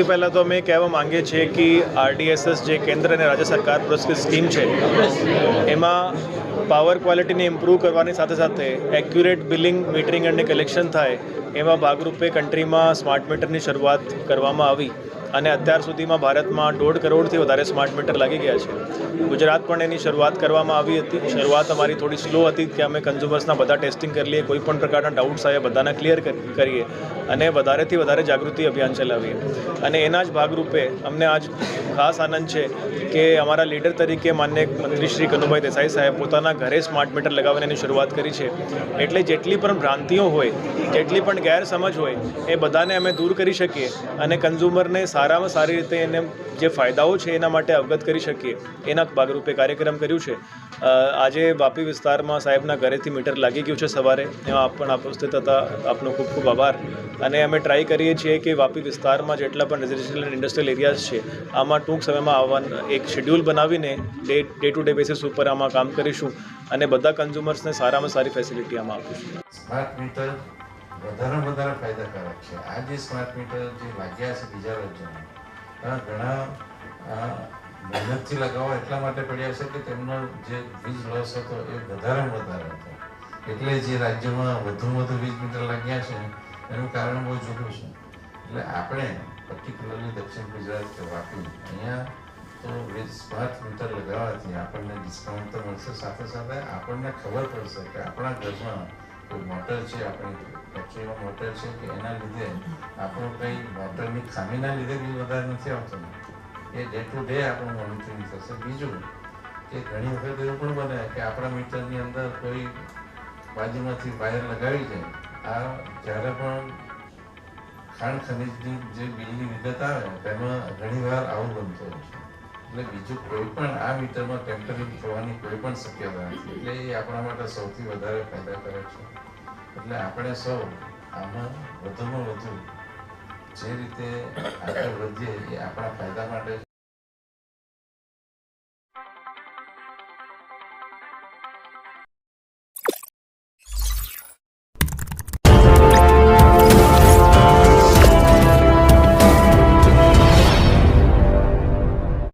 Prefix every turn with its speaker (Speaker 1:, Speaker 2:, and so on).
Speaker 1: સૌથી પહેલાં તો અમે કહેવા માંગીએ છીએ કે આરડીએસએસ જે કેન્દ્ર અને રાજ્ય સરકાર પુરસ્કૃત સ્કીમ છે, એમાં પાવર ક્વોલિટીને ઇમ્પ્રૂવ કરવાની સાથે સાથે એક્યુરેટ બિલિંગ મીટરિંગ અને કલેક્શન થાય એવા ભાગરૂપે કન્ટ્રીમાં સ્માર્ટ મીટરની શરૂઆત કરવામાં આવી. અને અત્યાર સુધીમાં ભારતમાં દોઢ કરોડથી વધારે સ્માર્ટ મીટર લાગી ગયા છે. ગુજરાત પણ એની શરૂઆત કરવામાં આવી હતી. શરૂઆત અમારી થોડી સ્લો હતી કે અમે કન્ઝ્યુમર્સના બધા ટેસ્ટિંગ કરી લઈએ, કોઈ પણ પ્રકારના ડાઉટ્સ આવે, બધાના ક્લિયર કરીએ અને વધારેથી વધારે જાગૃતિ અભિયાન ચલાવીએ. અને એના જ ભાગરૂપે અમને આજ ખાસ આનંદ છે કે અમારા લીડર તરીકે માન્ય મંત્રી શ્રી કનુભાઈ દેસાઈ સાહેબ પોતાના ઘરે સ્માર્ટ મીટર લગાવવાની એની શરૂઆત કરી છે. એટલે જેટલી પણ ભ્રાંતિઓ હોય, જેટલી પણ ગેરસમજ હોય, એ બધાને અમે દૂર કરી શકીએ અને કન્ઝ્યુમરને સારામાં સારી રીતે એને જે ફાયદાઓ છે એના માટે અવગત કરી શકીએ, એના ભાગરૂપે કાર્યક્રમ કર્યું છે. આજે વાપી વિસ્તારમાં સાહેબના ઘરેથી મીટર લાગી ગયું છે સવારે. એમાં આપ પણ ઉપસ્થિત હતા. આપનો ખૂબ ખૂબ આભાર. અને અમે ટ્રાય કરીએ છીએ કે વાપી વિસ્તારમાં જેટલા પણ રેઝિડેન્શિયલ અને ઇન્ડસ્ટ્રીયલ એરિયાઝ છે, આમાં ટૂંક સમયમાં આવવાના એક શેડ્યુલ બનાવીને day day to day basis ઉપર આમાં કામ કરીશું. અને બધા કન્ઝ્યુમર્સને સારામાં સારી ફેસિલિટી આમાં આપીશું.
Speaker 2: વધારે વધારે ફાયદાકારક છે. આ જે સ્માર્ટ મીટર જે લાગ્યા છે બીજા રાજ્યોમાં ઘણા મહેનતથી લગાવવા એટલા માટે પડ્યા છે કે તેમનો જે વીજ લોસ હતો એ વધારે વધારે હતો. એટલે જે રાજ્યોમાં વધુ વધુ વીજ મીટર લાગ્યા છે, એનું કારણ બહુ જુદું છે. એટલે આપણે પર્ટિક્યુલરલી દક્ષિણ ગુજરાત કે વાપી, અહીંયા તો વીજ સ્માર્ટ મીટર લગાવવાથી આપણને ડિસ્કાઉન્ટ તો મળશે સાથે સાથે આપણને ખબર પડશે કે આપણા ઘરમાં કોઈ મોટર છે આપણે ફેક્ટરીમાં મોટર છે કે એના લીધે આપણું કંઈ મોટરની ખામીના લીધે બિલ વધારે નથી આવતું. એ ડે ટુ ડે આપણું મોનિટરિંગ થશે. બીજું કે ઘણી વખત એવું પણ બને કે આપણા મીટરની અંદર કોઈ બાજુમાંથી વાયર લગાવી જાય આ જ્યારે પણ ખાણ ખનીજની જે બિલની વિગત આવે, તેમાં ઘણીવાર આવું બનતું હોય છે. એટલે બીજું કોઈ પણ આ મીટરમાં ટેમ્પરિંગ થવાની કોઈ પણ શક્યતા નથી. એટલે એ આપણા માટે સૌથી વધારે ફાયદાકારક છે. એટલે આપણે સૌ આમાં વધુમાં વધુ જે રીતે આગળ વધીએ એ આપણા ફાયદા માટે